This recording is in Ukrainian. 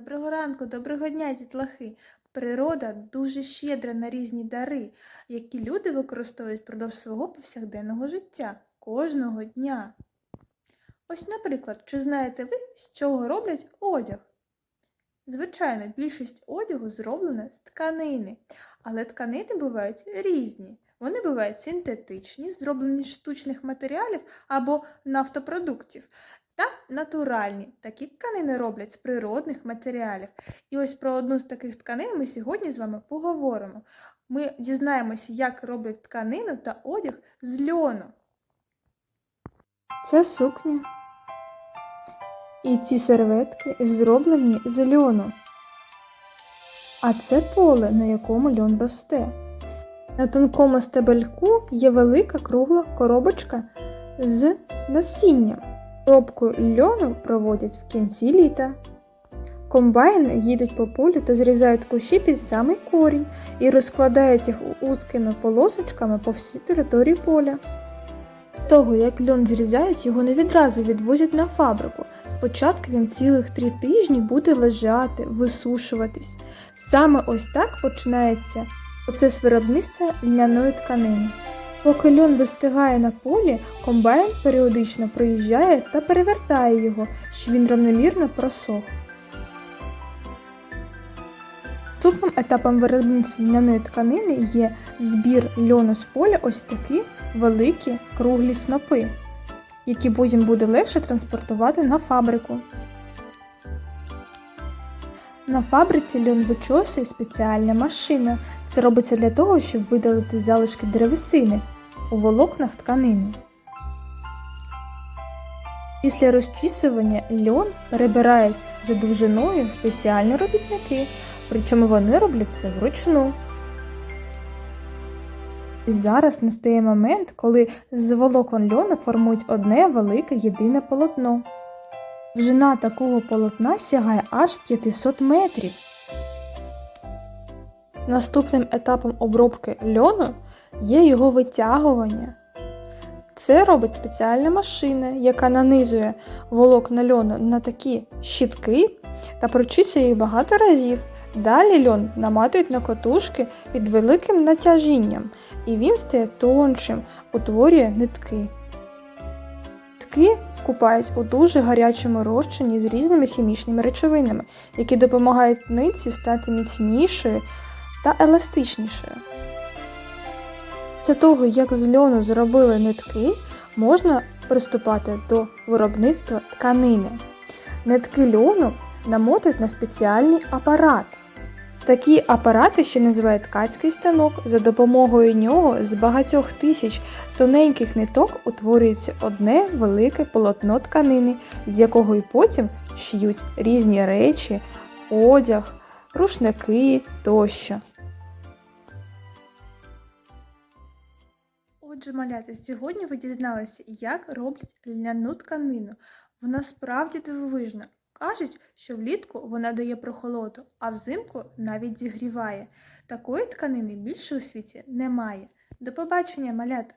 Доброго ранку, доброго дня, дітлахи! Природа дуже щедра на різні дари, які люди використовують впродовж свого повсякденного життя кожного дня. Ось, наприклад, чи знаєте ви, з чого роблять одяг? Звичайно, більшість одягу зроблена з тканини, але тканини бувають різні. Вони бувають синтетичні, зроблені з штучних матеріалів або нафтопродуктів, та натуральні. Такі тканини роблять з природних матеріалів. І ось про одну з таких тканин ми сьогодні з вами поговоримо. Ми дізнаємося, як роблять тканину та одяг з льону. Це сукня. І ці серветки зроблені з льону. А це поле, на якому льон росте. На тонкому стебельку є велика кругла коробочка з насінням. Робку льону проводять в кінці літа. Комбайни їдуть по полю та зрізають кущі під самий корінь і розкладають їх узкими полосочками по всій території поля. Того, як льон зрізають, його не відразу відвозять на фабрику. Спочатку він цілих три тижні буде лежати, висушуватись. Саме ось так починається процес виробництва льняної тканини. Поки льон вистигає на полі, комбайн періодично проїжджає та перевертає його, щоб він равномірно просох. Наступним етапом виробництва льняної тканини є збір льону з поля ось такі великі круглі снопи, які потім буде легше транспортувати на фабрику. На фабриці льон вичосує спеціальна машина. Це робиться для того, щоб видалити залишки древесини у волокнах тканини. Після розчісування льон перебирають за довжиною спеціальні робітники, причому вони роблять це вручну. І зараз настає момент, коли з волокон льону формують одне велике єдине полотно. Довжина такого полотна сягає аж 500 метрів. Наступним етапом обробки льону є його витягування. Це робить спеціальна машина, яка нанизує волокна льону на такі щітки та прочісує їх багато разів. Далі льон наматують на котушки під великим натяжінням, і він стає тоншим, утворює нитки. Нитки купають у дуже гарячому розчині з різними хімічними речовинами, які допомагають нитці стати міцнішою та еластичнішою. Після того, як з льону зробили нитки, можна приступати до виробництва тканини. Нитки льону намотують на спеціальний апарат. Такі апарати ще називають ткацький станок. За допомогою нього з багатьох тисяч тоненьких ниток утворюється одне велике полотно тканини, з якого й потім шиють різні речі, одяг, рушники тощо. Отже, малята, сьогодні ви дізналися, як роблять льняну тканину. Вона справді дивовижна. Кажуть, що влітку вона дає прохолоду, а взимку навіть зігріває. Такої тканини більше у світі немає. До побачення, малята!